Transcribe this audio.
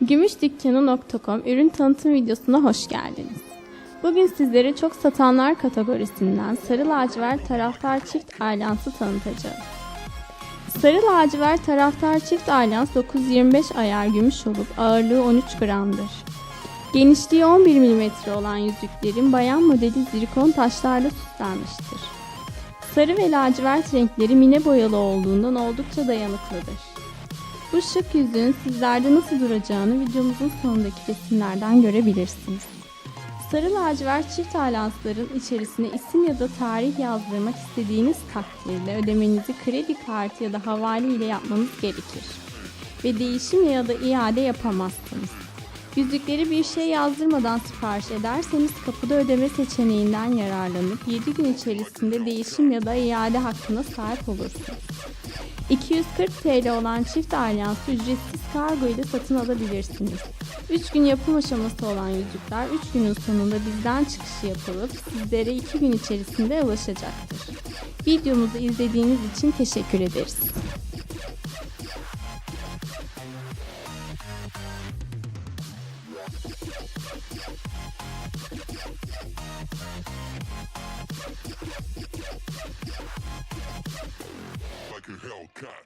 Gümüşdükkanı.com ürün tanıtım videosuna hoş geldiniz. Bugün sizlere çok satanlar kategorisinden sarı lacivert taraftar çift alyansı tanıtacağım. Sarı lacivert taraftar çift alyans 925 ayar gümüş olup ağırlığı 13 gramdır. Genişliği 11 mm olan yüzüklerin bayan modeli zirkon taşlarla süslenmiştir. Sarı ve lacivert renkleri mine boyalı olduğundan oldukça dayanıklıdır. Bu şık yüzüğün sizlerde nasıl duracağını videomuzun sonundaki resimlerden görebilirsiniz. Sarı lacivert çift alansların içerisine isim ya da tarih yazdırmak istediğiniz takdirde ödemenizi kredi kartı ya da havale ile yapmanız gerekir. Ve değişim ya da iade yapamazsınız. Yüzükleri bir şey yazdırmadan sipariş ederseniz kapıda ödeme seçeneğinden yararlanıp 7 gün içerisinde değişim ya da iade hakkına sahip olursunuz. 240 TL olan çift alyansı ücretsiz kargo ile satın alabilirsiniz. 3 gün yapım aşaması olan yüzükler 3 günün sonunda bizden çıkışı yapılıp sizlere 2 gün içerisinde ulaşacaktır. Videomuzu izlediğiniz için teşekkür ederiz. Like a Hellcat.